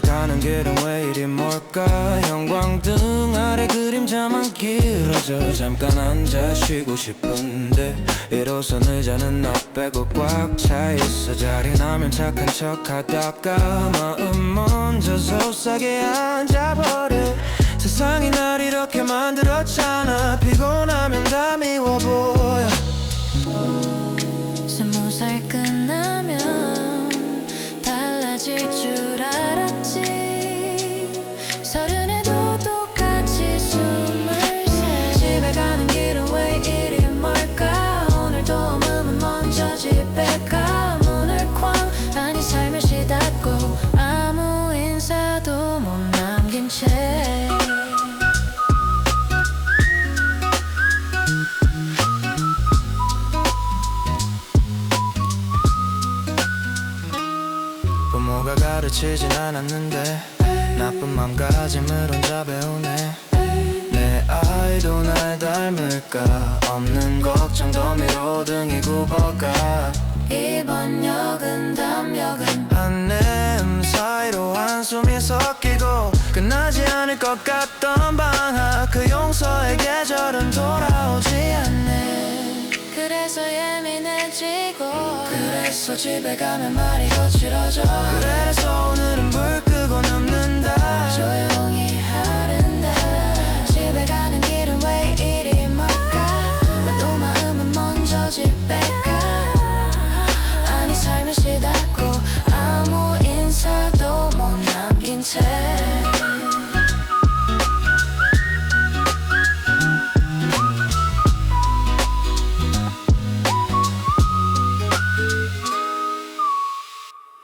가는 길은 왜 이리 멀까? 형광등 아래 그림자만 길어져. 잠깐 앉아 쉬고 싶은데 이로써 의자는 너 빼고 꽉 차 있어. 자리 나면 착한 척 하다가 마음 먼저 속삭여 앉아버려. 세상이 날 이렇게 만들었잖아. 피곤하면 다 미워 보여. 스무 살 끝나면 달라질 부모가 가르치진 않았는데 나쁜 맘가짐을 혼자 배우네. 내 아이도 날 닮을까? 없는 걱정도 미로 등이 굽어가. 이번 역은 다음 역은 한내음 사이로 한숨이 섞이고 끝나지 않을 것 같던 방학 그 용서의 계절은 돌아오지 않네. 그래서 예민해지고 그래서 집에 가면 말이 거칠어져. 그래서 오늘은 불 끄고 눕는다. 조용히 하는데 집에 가는 길은 왜 이리 멀까 나도 마음은 먼저 집에 가. 아니 삶을 시다